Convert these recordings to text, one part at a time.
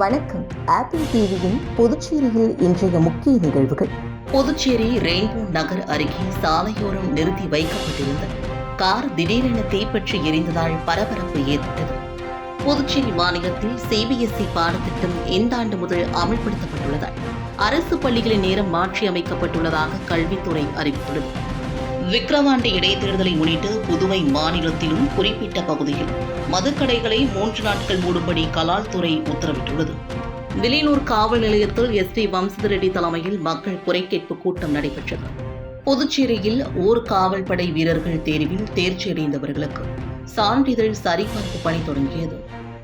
வணக்கம். ஆப்பிள் டிவியின் புதுச்சேரியில் இன்றைய முக்கிய நிகழ்வுகள். புதுச்சேரி ரெயின்போ நகர் அருகே சாலையோரம் நிறுத்தி வைக்கப்பட்டிருந்த கார் திடீரென தீப்பற்றி எரிந்ததால் பரபரப்பு ஏற்பட்டது. புதுச்சேரி மாநிலத்தில் சிபிஎஸ்இ பாடத்திட்டம் இந்த ஆண்டு முதல் அமல்படுத்தப்பட்டுள்ளதால் அரசு பள்ளிகளின் நேரம் மாற்றி அமைக்கப்பட்டுள்ளதாக கல்வித்துறை அறிவித்துள்ளது. விக்கிரவாண்டி இடைத்தேர்தலை முன்னிட்டு புதுவை மாநிலத்திலும் குறிப்பிட்ட பகுதியில் மதுக்கடைகளை மூன்று நாட்கள் மூடும்படி கலால் துறை உத்தரவிட்டுள்ளது. வில்லியனூர் காவல் நிலையத்தில் எஸ் டி வம்சதரெட்டி தலைமையில் மக்கள் குறைகேட்பு கூட்டம் நடைபெற்றது. புதுச்சேரியில் ஊர் காவல் படை வீரர்கள் தேர்வில் தேர்ச்சியடைந்தவர்களுக்கு சான்றிதழ் சரிபார்ப்பு பணி தொடங்கியது.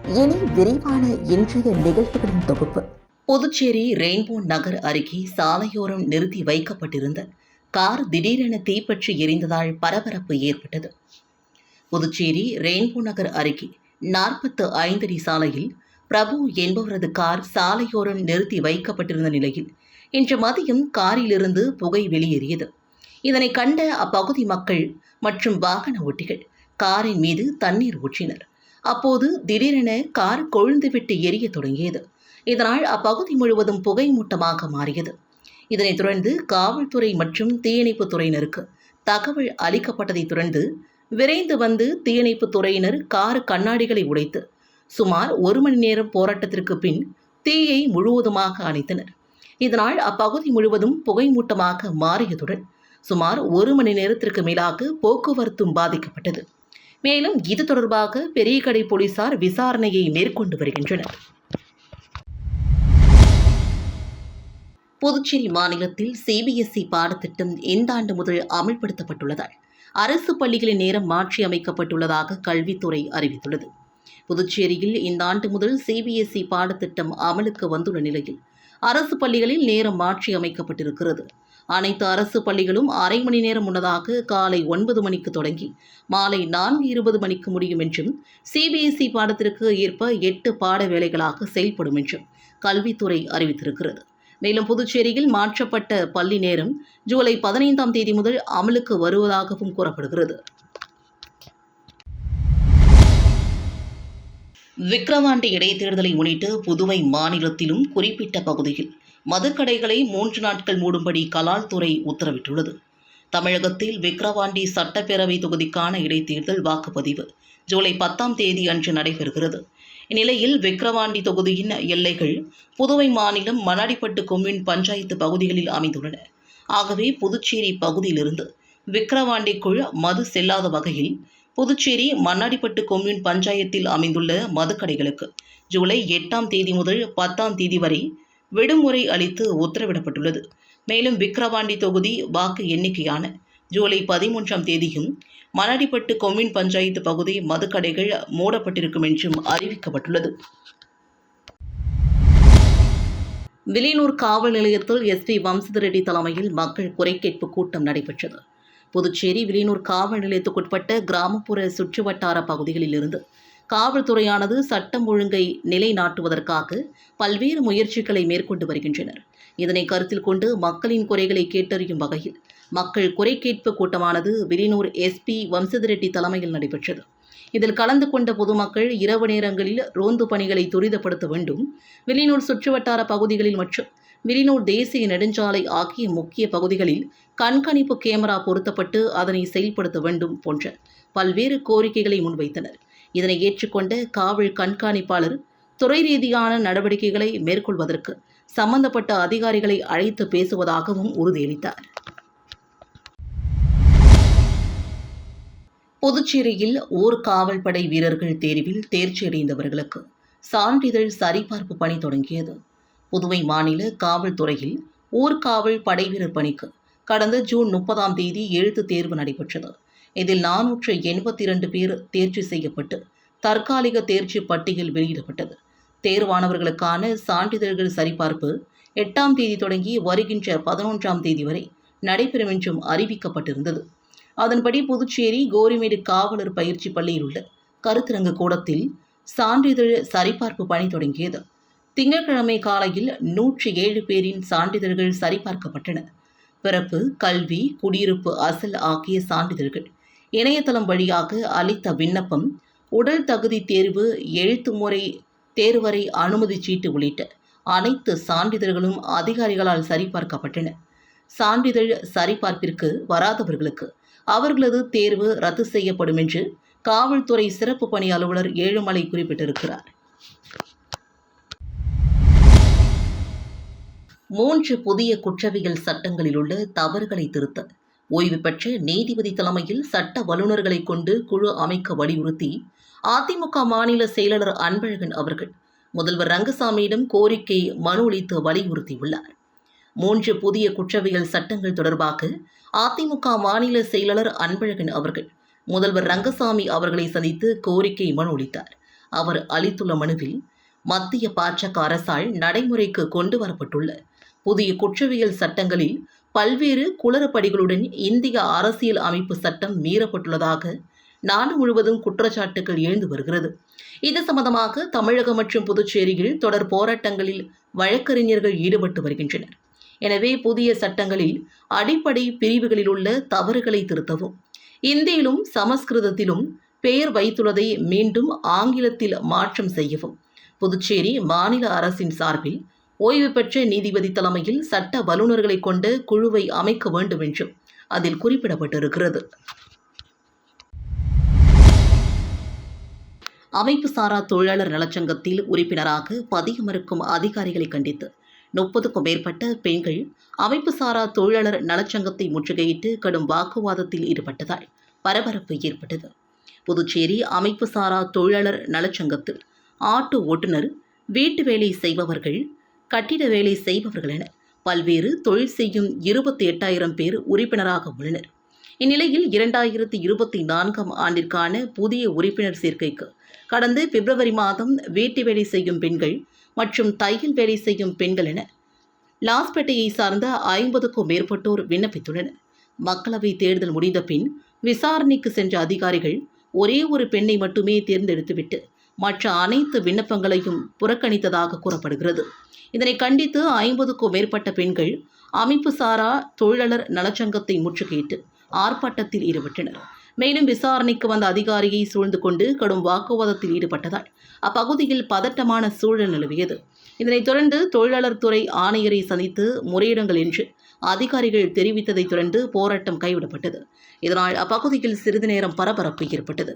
இனி விரிவான இன்றைய நிகழ்வுகளின் தொகுப்பு. புதுச்சேரி ரெயின்போ நகர் அருகே சாலையோரம் நிறுத்தி வைக்கப்பட்டிருந்த கார் திடீரென தீப்பற்றி எரிந்ததால் பரபரப்பு ஏற்பட்டது. புதுச்சேரி ரெயின்போ நகர் அருகே நாற்பத்து ஐந்தடி சாலையில் பிரபு என்பவரது கார் சாலையோரம் நிறுத்தி வைக்கப்பட்டிருந்த நிலையில் இன்று மதியம் காரிலிருந்து புகை வெளியேறியது. இதனை கண்ட அப்பகுதி மக்கள் மற்றும் வாகன ஓட்டிகள் காரின் மீது தண்ணீர் ஊற்றினர். அப்போது திடீரென கார் கொழுந்துவிட்டு எரிய தொடங்கியது. இதனால் அப்பகுதி முழுவதும் புகை மூட்டமாக மாறியது. இதனைத் தொடர்ந்து காவல்துறை மற்றும் தீயணைப்புத் துறையினருக்கு தகவல் அளிக்கப்பட்டதைத் தொடர்ந்து விரைந்து வந்து தீயணைப்புத் துறையினர் கார் கண்ணாடிகளை உடைத்து சுமார் ஒரு மணி நேரம் போராட்டத்திற்கு பின் தீயை முழுவதுமாக அணைத்தனர். இதனால் அப்பகுதி முழுவதும் புகைமூட்டமாக மாறியதுடன் சுமார் ஒரு மணி நேரத்திற்கு மேலாக போக்குவரத்தும் பாதிக்கப்பட்டது. மேலும் இது தொடர்பாக பெரியகடை போலீசார் விசாரணையை மேற்கொண்டு வருகின்றனர். புதுச்சேரி மாநிலத்தில் சிபிஎஸ்இ பாடத்திட்டம் இந்த ஆண்டு முதல் அமல்படுத்தப்பட்டுள்ளதால் அரசு பள்ளிகளின் நேரம் மாற்றி அமைக்கப்பட்டுள்ளதாக கல்வித்துறை அறிவித்துள்ளது. புதுச்சேரியில் இந்த ஆண்டு முதல் சிபிஎஸ்இ பாடத்திட்டம் அமலுக்கு வந்துள்ள நிலையில் அரசு பள்ளிகளில் நேரம் மாற்றி அமைக்கப்பட்டிருக்கிறது. அனைத்து அரசு பள்ளிகளும் அரை மணி நேரம் முன்னதாக காலை ஒன்பது மணிக்கு தொடங்கி மாலை நான்கு இருபது மணிக்கு முடியும் என்றும் சிபிஎஸ்இ பாடத்திற்கு ஏற்ப எட்டு பாட வேலைகளாக செயல்படும் என்றும் கல்வித்துறை அறிவித்திருக்கிறது. மேலும் புதுச்சேரியில் மாற்றப்பட்ட பள்ளி நேரம் ஜூலை பதினைந்தாம் தேதி முதல் அமலுக்கு வருவதாகவும் கூறப்படுகிறது. விக்கிரவாண்டி இடைத்தேர்தலை முன்னிட்டு புதுவை மாநிலத்திலும் குறிப்பிட்ட பகுதியில் மதுக்கடைகளை மூன்று நாட்கள் மூடும்படி கலால் துறை உத்தரவிட்டுள்ளது. தமிழகத்தில் விக்கிரவாண்டி சட்டப்பேரவை தொகுதிக்கான இடைத்தேர்தல் வாக்குப்பதிவு ஜூலை பத்தாம் தேதி அன்று நடைபெறுகிறது. இந்நிலையில் விக்கிரவாண்டி தொகுதியின் எல்லைகள் புதுவை மாநிலம் மணாடிப்பட்டு கொம்யூன் பஞ்சாயத்து பகுதிகளில் அமைந்துள்ளன. ஆகவே புதுச்சேரி பகுதியிலிருந்து விக்கிரவாண்டிக்குள் மது செல்லாத வகையில் புதுச்சேரி மண்ணாடிப்பட்டு கொம்யூன் பஞ்சாயத்தில் அமைந்துள்ள மதுக்கடைகளுக்கு ஜூலை எட்டாம் தேதி முதல் பத்தாம் தேதி வரை விடுமுறை அளித்து உத்தரவிடப்பட்டுள்ளது. மேலும் விக்கிரவாண்டி தொகுதி வாக்கு எண்ணிக்கையான ஜூலை பதிமூன்றாம் தேதியும் மணடிப்பட்டு கொம்யூன் பஞ்சாயத்து பகுதி மதுக்கடைகள் மூடப்பட்டிருக்கும் என்றும் அறிவிக்கப்பட்டுள்ளது. வில்லியனூர் காவல் நிலையத்தில் எஸ்பி வம்சதரெட்டி தலைமையில் மக்கள் குறைகேட்பு கூட்டம் நடைபெற்றது. புதுச்சேரி வில்லியனூர் காவல் நிலையத்துக்குட்பட்ட கிராமப்புற சுற்றுவட்டார பகுதிகளில் இருந்து காவல்துறையானது சட்டம் ஒழுங்கை நிலைநாட்டுவதற்காக பல்வேறு முயற்சிகளை மேற்கொண்டு வருகின்றனர். இதனை கருத்தில் கொண்டு மக்களின் குறைகளை கேட்டறியும் வகையில் மக்கள் குறை கேட்பு கூட்டமானது விரினூர் எஸ்பி வம்சதிரெட்டி தலைமையில் நடைபெற்றது. இதில் கலந்து கொண்ட பொதுமக்கள் இரவு நேரங்களில் ரோந்து பணிகளை துரிதப்படுத்த வேண்டும். வில்லியனூர் சுற்றுவட்டார பகுதிகளில் மற்றும் விரினூர் தேசிய நெடுஞ்சாலை ஆகிய முக்கிய பகுதிகளில் கண்காணிப்பு கேமரா பொருத்தப்பட்டு அதனை செயல்படுத்த வேண்டும் போன்ற பல்வேறு கோரிக்கைகளை முன்வைத்தனர். இதனை ஏற்றுக்கொண்ட காவல் கண்காணிப்பாளர் துறை ரீதியான நடவடிக்கைகளை மேற்கொள்வதற்கு சம்பந்தப்பட்ட அதிகாரிகளை அழைத்து பேசுவதாகவும் உறுதியளித்தார். புதுச்சேரியில் ஊர் காவல்படை வீரர்கள் தேர்வில் தேர்ச்சியடைந்தவர்களுக்கு சான்றிதழ் சரிபார்ப்பு பணி தொடங்கியது. புதுவை மாநில காவல்துறையில் ஊர்காவல் படைவீரர் பணிக்கு கடந்த ஜூன் முப்பதாம் தேதி எழுத்து தேர்வு நடைபெற்றது. இதில் நானூற்று எண்பத்தி இரண்டு பேர் தேர்ச்சி செய்யப்பட்டு தற்காலிக தேர்ச்சி பட்டியல் வெளியிடப்பட்டது. தேர்வானவர்களுக்கான சான்றிதழ்கள் சரிபார்ப்பு எட்டாம் தேதி தொடங்கி வருகின்ற பதினொன்றாம் தேதி வரை நடைபெறும் என்றும் அறிவிக்கப்பட்டிருந்தது. அதன்படி புதுச்சேரி கோரிமேடு காவலர் பயிற்சி பள்ளியில் உள்ள கருத்தரங்கு கூடத்தில் சான்றிதழ் சரிபார்ப்பு பணி தொடங்கியது. திங்கட்கிழமை காலையில் நூற்றி ஏழு பேரின் சான்றிதழ்கள் சரிபார்க்கப்பட்டன. பிறப்பு கல்வி குடியிருப்பு அசல் ஆகிய சான்றிதழ்கள் இணையதளம் வழியாக அளித்த விண்ணப்பம் உடல் தகுதி தேர்வு எழுத்து முறை தேர்வரை அனுமதி சீட்டு உள்ளிட்ட அனைத்து சான்றிதழ்களும் அதிகாரிகளால் சரிபார்க்கப்பட்டன. சான்றிதழ் சரிபார்ப்பிற்கு வராதவர்களுக்கு அவர்களது தேர்வு ரத்து செய்யப்படும் என்று காவல்துறை சிறப்பு பணி அலுவலர் ஏழுமலை குறிப்பிட்டிருக்கிறார். மூன்று புதிய குற்றவியல் சட்டங்களில் உள்ள தவறுகளை திருத்த ஓய்வு பெற்ற நீதிபதி தலைமையில் சட்ட வல்லுநர்களை கொண்டு குழு அமைக்க வலியுறுத்தி அதிமுக மாநில செயலாளர் அன்பழகன் அவர்கள் முதல்வர் ரங்கசாமியிடம் கோரிக்கை மனு அளித்து வலியுறுத்தியுள்ளார். மூன்று புதிய குற்றவியல் சட்டங்கள் தொடர்பாக அதிமுக மாநில செயலாளர் அன்பழகன் அவர்கள் முதல்வர் ரங்கசாமி அவர்களை சந்தித்து கோரிக்கை மனு அளித்தார். அவர் அளித்துள்ள மனுவில் மத்திய பாஜக அரசால் நடைமுறைக்கு கொண்டு வரப்பட்டுள்ள புதிய குற்றவியல் சட்டங்களில் பல்வேறு குளறுபடிகளுடன் இந்திய அரசியல் அமைப்பு சட்டம் மீறப்பட்டுள்ளதாக நாடு முழுவதும் குற்றச்சாட்டுகள் எழுந்து வருகிறது. இது சம்பந்தமாக தமிழகம் மற்றும் புதுச்சேரியில் தொடர் போராட்டங்களில் வழக்கறிஞர்கள் ஈடுபட்டு வருகின்றனர். எனவே புதிய சட்டங்களில் அடிப்படை பிரிவுகளில் உள்ள தவறுகளை திருத்தவும். இந்தியிலும் சமஸ்கிருதத்திலும் பெயர் வைத்துள்ளதை மீண்டும் ஆங்கிலத்தில் மாற்றம் செய்யவும். புதுச்சேரி மாநில அரசின் சார்பில் ஓய்வு பெற்ற நீதிபதி தலைமையில் சட்ட வல்லுநர்களை கொண்ட குழுவை அமைக்க வேண்டும் என்றும் அதில் குறிப்பிடப்பட்டிருக்கிறது. அமைப்பு சாரா தொழிலாளர் நலச்சங்கத்தில் உறுப்பினராக பதிய மறுக்கும் அதிகாரிகளை கண்டித்து முப்பதுக்கும் மேற்பட்ட பெண்கள் அமைப்பு சாரா தொழிலாளர் நலச்சங்கத்தை முற்றுகையிட்டு கடும் வாக்குவாதத்தில் ஈடுபட்டதால் பரபரப்பு ஏற்பட்டது. புதுச்சேரி அமைப்பு சாரா தொழிலாளர் நலச்சங்கத்தில் ஆட்டோ ஓட்டுநர் வீட்டு வேலை செய்பவர்கள் கட்டிட வேலை செய்பவர்கள் என பல்வேறு தொழில் செய்யும் இருபத்தி எட்டாயிரம் பேர் உறுப்பினராக உள்ளனர். இந்நிலையில் இரண்டாயிரத்தி இருபத்தி நான்காம் ஆண்டிற்கான புதிய உறுப்பினர் சேர்க்கைக்கு கடந்த பிப்ரவரி மாதம் வீட்டு வேலை செய்யும் பெண்கள் மற்றும் தையல் வேலை செய்யும் பெண்கள் என லாஸ்பேட்டையை சார்ந்த ஐம்பதுக்கும் மேற்பட்டோர் விண்ணப்பித்துள்ளனர். மக்களவை தேர்தல் முடிந்த பின் விசாரணைக்கு சென்ற அதிகாரிகள் ஒரே ஒரு பெண்ணை மட்டுமே தேர்ந்தெடுத்துவிட்டு மற்ற அனைத்து விண்ணப்பங்களையும் புறக்கணித்ததாக கூறப்படுகிறது. இதனை கண்டித்து ஐம்பதுக்கும் மேற்பட்ட பெண்கள் அமைப்பு சாரா தொழிலாளர் நலச்சங்கத்தை முற்றுகையிட்டு ஆர்ப்பாட்டத்தில் ஈடுபட்டனர். மேலும் விசாரணைக்கு வந்த அதிகாரியை சூழ்ந்து கொண்டு கடும் வாக்குவாதத்தில் ஈடுபட்டதால் அப்பகுதியில் பதட்டமான சூழல் நிலவியது. இதனைத் தொடர்ந்து தொழிலாளர் துறை ஆணையரை சந்தித்து முறையிடுங்கள் என்று அதிகாரிகள் தெரிவித்ததைத் தொடர்ந்து போராட்டம் கைவிடப்பட்டது. இதனால் அப்பகுதியில் சிறிது நேரம் பரபரப்பு ஏற்பட்டது.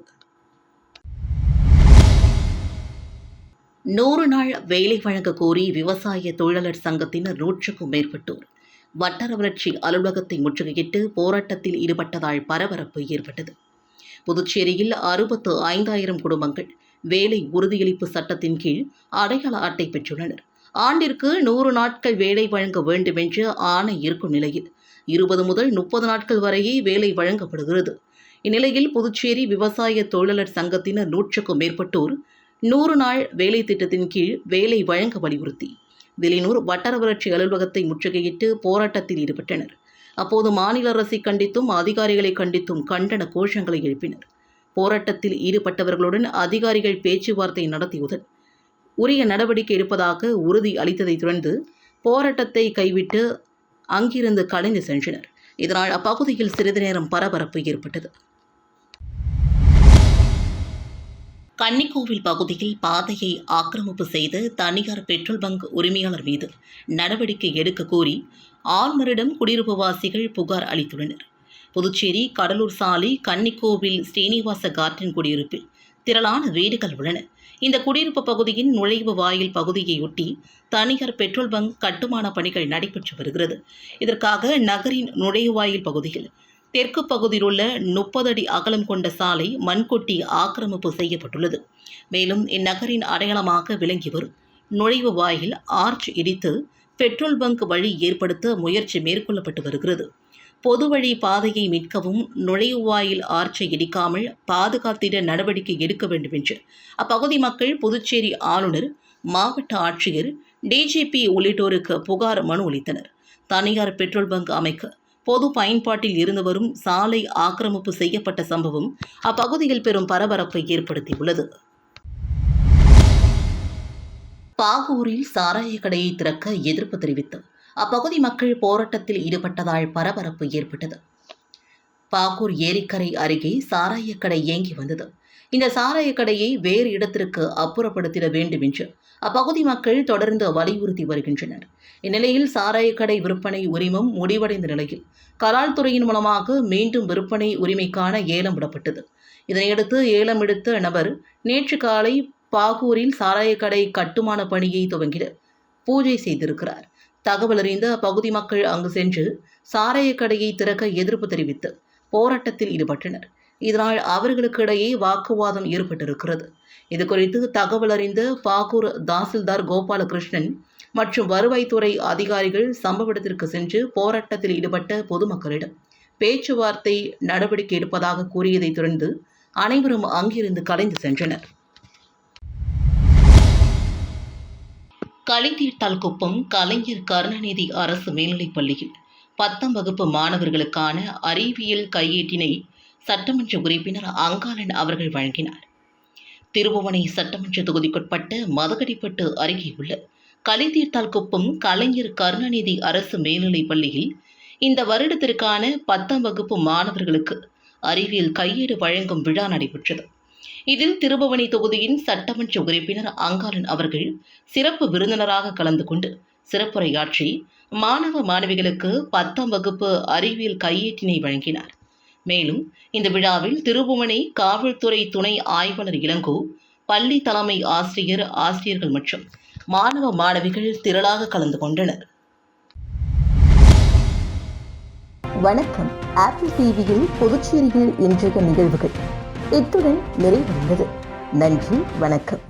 நூறு நாள் வேலை வழங்க கோரி விவசாய தொழிலாளர் சங்கத்தினர் நூற்றுக்கும் மேற்பட்டோர். வட்டார வளர்ச்சி அலுவலகத்தை முற்றுகையிட்டு போராட்டத்தில் ஈடுபட்டதால் பரபரப்பு ஏற்பட்டது. புதுச்சேரியில் அறுபத்து ஐந்தாயிரம் குடும்பங்கள் வேலை உறுதியளிப்பு சட்டத்தின் கீழ் அடையாள அட்டை பெற்றுள்ளனர். ஆண்டிற்கு நூறு நாட்கள் வேலை வழங்க வேண்டும் என்று ஆணை இருக்கும் நிலையில் இருபது முதல் முப்பது நாட்கள் வரையே வேலை வழங்கப்படுகிறது. இந்நிலையில் புதுச்சேரி விவசாய தொழிலாளர் சங்கத்தினர் நூற்றுக்கும் மேற்பட்டோர் நூறு நாள் வேலை திட்டத்தின் கீழ் வேலை வழங்க வலியுறுத்தி வெளியூர் வட்டார வளர்ச்சி அலுவலகத்தை முற்றுகையிட்டு போராட்டத்தில் ஈடுபட்டனர். அப்போது மாநில அரசை கண்டித்தும் அதிகாரிகளை கண்டித்தும் கண்டன கோஷங்களை எழுப்பினர். போராட்டத்தில் ஈடுபட்டவர்களுடன் அதிகாரிகள் பேச்சுவார்த்தை நடத்தியுடன் உரிய நடவடிக்கை எடுப்பதாக உறுதி அளித்ததைத் தொடர்ந்து போராட்டத்தை கைவிட்டு அங்கிருந்து கலைந்து சென்றனர். இதனால் அப்பகுதியில் சிறிது நேரம் பரபரப்பு ஏற்பட்டது. கன்னிக்கோவில் பகுதியில் பாதையை ஆக்கிரமிப்பு செய்து தனியார் பெட்ரோல் பங்க் உரிமையாளர் மீது நடவடிக்கை எடுக்க கோரி ஆளுநரிடம் குடியிருப்புவாசிகள் புகார் அளித்துள்ளனர். புதுச்சேரி கடலூர் சாலை கன்னிக்கோவில் ஸ்ரீனிவாச கார்டன் குடியிருப்பில் திரளான வீடுகள் உள்ளன. இந்த குடியிருப்பு பகுதியின் நுழைவு வாயில் பகுதியையொட்டி தனியார் பெட்ரோல் பங்க் கட்டுமான பணிகள் நடைபெற்று வருகிறது. இதற்காக நகரின் நுழைவாயில் பகுதியில் தெற்கு பகுதியில் உள்ள முப்பது அடி அகலம் கொண்ட சாலை மண்கொட்டி ஆக்கிரமிப்பு செய்யப்பட்டுள்ளது. மேலும் இந்நகரின் அடையாளமாக விளங்கி வரும். நுழைவு வாயில் ஆர்ச் இடித்து பெட்ரோல் பங்க் வழி ஏற்படுத்த முயற்சி மேற்கொள்ளப்பட்டு வருகிறது. பொது வழி பாதையை மீட்கவும் நுழைவாயில் ஆர்ச்சை இடிக்காமல் பாதுகாத்திட நடவடிக்கை எடுக்க வேண்டும் என்று அப்பகுதி மக்கள் புதுச்சேரி ஆளுநர் மாவட்ட ஆட்சியர் டிஜிபி உள்ளிட்டோருக்கு புகார் மனு அளித்தனர். தனியார் பெட்ரோல் பங்க் அமைக்க பொது பயன்பாட்டில் இருந்து வரும் சாலை ஆக்கிரமிப்பு செய்யப்பட்ட சம்பவம் அப்பகுதியில் பெரும் பரபரப்பை ஏற்படுத்தியுள்ளது. பாகூரில் சாராய கடையை திறக்க எதிர்ப்பு தெரிவித்து அப்பகுதி மக்கள் போராட்டத்தில் ஈடுபட்டதால் பரபரப்பு ஏற்பட்டது. பாகூர் ஏரிக்கரை அருகே சாராயக்கடை இயங்கி வந்தது. இந்த சாராயக்கடையை வேறு இடத்திற்கு அப்புறப்படுத்திட வேண்டும் என்று அப்பகுதி மக்கள் தொடர்ந்து வலியுறுத்தி வருகின்றனர். இந்நிலையில் சாராயக்கடை விற்பனை உரிமம் முடிவடைந்த நிலையில் கலால் துறையின் மூலமாக மீண்டும் விற்பனை உரிமைக்கான ஏலம் விடப்பட்டது. இதனையடுத்து ஏலம் எடுத்த நபர் நேற்று காலை பாகூரில் சாராயக்கடை கட்டுமான பணியை துவங்கிட பூஜை செய்திருக்கிறார். தகவல் அறிந்த அப்பகுதி மக்கள் அங்கு சென்று சாராயக்கடையை திறக்க எதிர்ப்பு தெரிவித்து போராட்டத்தில் ஈடுபட்டனர். இதனால் அவர்களுக்கு இடையே வாக்குவாதம் ஏற்பட்டிருக்கிறது. இதுகுறித்து தகவல் அறிந்த பாகூர் தாசில்தார் கோபாலகிருஷ்ணன் மற்றும் வருவாய்த்துறை அதிகாரிகள் சம்பவ இடத்திற்கு சென்று போராட்டத்தில் ஈடுபட்ட பொதுமக்களிடம் பேச்சுவார்த்தை நடவடிக்கை எடுப்பதாக கூறியதைத் தொடர்ந்து அனைவரும் அங்கிருந்து கலைந்து சென்றனர். களித்தீர்த்தால் குப்பம் கலைஞர் கருணாநிதி அரசு மேல்நிலைப் பள்ளியில் பத்தாம் வகுப்பு மாணவர்களுக்கான அறிவியல் கையேட்டினை சட்டமன்ற உறுப்பினர் அங்காளன் அவர்கள் வழங்கினார். திருபுவனை சட்டமன்ற தொகுதிக்குட்பட்ட மதகடிப்பட்டு அருகே உள்ள கலைத்தீர்த்தால் குப்பம் கலைஞர் கருணாநிதி அரசு மேல்நிலைப் பள்ளியில் இந்த வருடத்திற்கான பத்தாம் வகுப்பு மாணவர்களுக்கு அறிவியல் கையேடு வழங்கும் விழா நடைபெற்றது. இதில் திருபுவனை தொகுதியின் சட்டமன்ற உறுப்பினர் அங்காளன் அவர்கள் சிறப்பு விருந்தினராக கலந்து கொண்டு சிறப்புரையாற்றி மாணவ மாணவிகளுக்கு பத்தாம் வகுப்பு அறிவியல் கையேட்டினை வழங்கினார். மேலும் இந்த விழாவில் திருபுவனை காவல்துறை துணை ஆய்வாளர் இளங்கோ பள்ளி தலைமை ஆசிரியர் ஆசிரியர்கள் மற்றும் மாணவ மாணவிகள் திரளாக கலந்து கொண்டனர். வணக்கம். ஆப்பிள் டிவியில் புதுச்சேரியில் இன்றைய நிகழ்வுகள். இத்துடன் நிறைவடைந்தது. நன்றி வணக்கம்.